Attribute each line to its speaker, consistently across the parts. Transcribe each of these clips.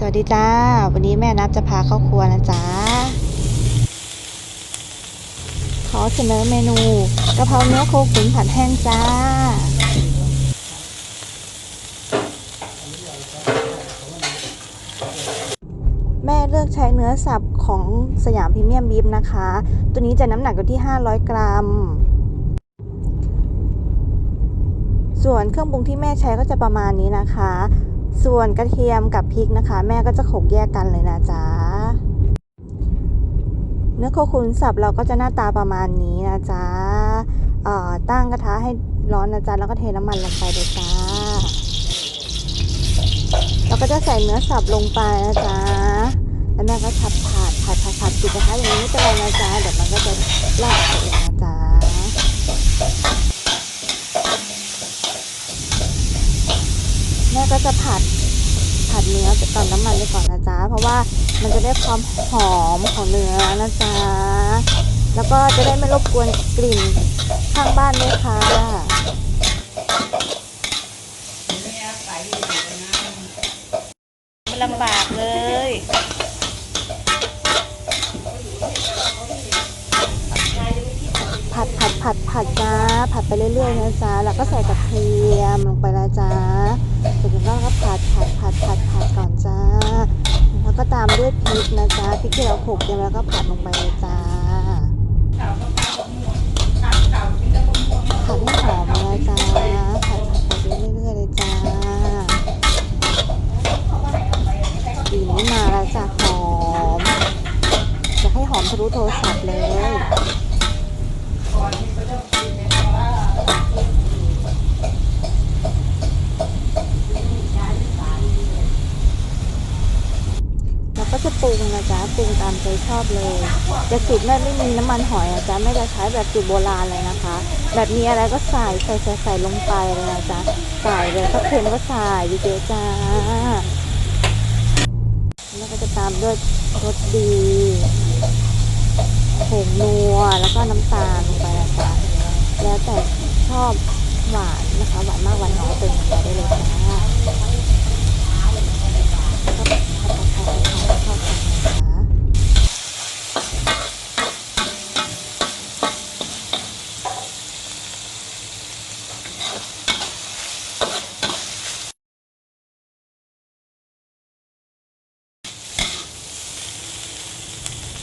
Speaker 1: สวัสดีจ้า วันนี้แม่นับจะพาเข้าครัวนะจ๊ะขอเสนอเมนูกะเพราเนื้อโคขุนผัดแห้งจ้า แม่เลือกใช้เนื้อสับของสยามพรีเมียมบีฟนะคะ ตัวนี้จะน้ำหนักอยู่ที่ 500 กรัม ส่วนเครื่องปรุงที่แม่ใช้ก็จะประมาณนี้นะคะ ส่วนกระเทียมกับพริกนะคะ แม่ก็จะโขกแยกกันเลยนะจ๊ะ เนื้อโคขุนสับเราก็จะหน้าตาประมาณนี้นะจ๊ะตั้งกระทะให้ร้อนนะจ๊ะแล้วก็เทน้ำมันลงไปเลยจ้าเราก็จะใส่เนื้อสับลงไปนะจ๊ะแล้วแม่ก็ผัดผัดผัดผัดผัดปิดกระทะอย่างนี้ไม่เป็นไรนะจ๊ะเดี๋ยวมันก็จะลาดไปเองนะจ๊ะ แม่ ก็จะผัดผัดเนื้อก่อนน้ำมันไปก่อนนะจ๊ะ เพราะว่ามันจะได้ความหอมของเนื้อนะจ๊ะ แล้วก็จะได้ไม่รบกวนกลิ่นข้างบ้านด้วยค่ะ
Speaker 2: มันลำบากเลย
Speaker 1: ผัดผัดผัดผัดจ้าผัดไปเรื่อยๆนะจ๊ะ แล้วก็ใส่กระเทียมลงไปนะจ๊ะเสร็จแล้วก็ผัดผัดผัดผัดผัดก่อนจ้า แล้วก็ตามด้วยพ ริกนะจ๊ะพริกที่เราโขลกเตรียมแล้วก็ผัดลงไปเลยจ้าผัดให้หอมเลยจ้าผัดผัดไปเรื่อยๆเลยจ้าดีนี้มาแล้วจ้ะหอมจะให้หอมทะลุโทรศัพท์เลย ก็จะปรุงนะจ๊ะปรุงตามใจชอบเลยแต่สูตรแม่ไม่มีน้ำมันหอยนะจ๊ะแม่จะใช้แบบสูตรโบราณเลยนะคะ แบบมีอะไรก็ใส่ใส่ใส่ใส่ลงไปเลยนะจ๊ะใส่เลยถ้าเค็มก็ใส่เยอะๆจ้าแล้วก็จะตามด้วยรสดีผงนัวแล้วก็น้ำตาลลงไปนะจ๊ะแล้วแต่ชอบหวานนะคะหวานมากหวานน้อยเติมลงไปได้เลยจ้า ก็ผัดผัดผัดผัดผัดเข้ากันนะคะ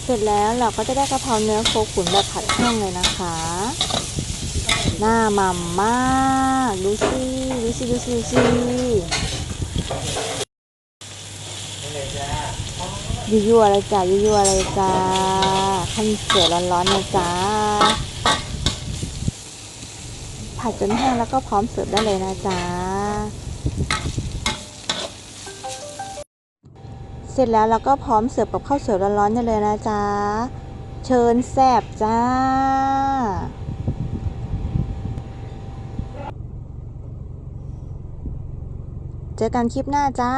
Speaker 1: เสร็จแล้วเราก็จะได้กะเพราเนื้อโคขุนแบบผัดแห้งเลยนะคะ หน้าม่ำมากดูสิดูสิดูสิดูสิยั่วอะไรจ้ะยั่วอะไรจ้าข้าวสวยร้อนๆนะจ้าผัดจนแห้งแล้วก็พร้อมเสิร์ฟได้เลยนะจ๊ะ เสร็จแล้วเราก็พร้อมเสิร์ฟกับข้าวสวยร้อนๆได้เลยนะจ๊ะ เชิญแซ่บจ้า เจอกันคลิปหน้าจ้า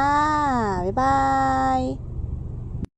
Speaker 1: บ๊ายบาย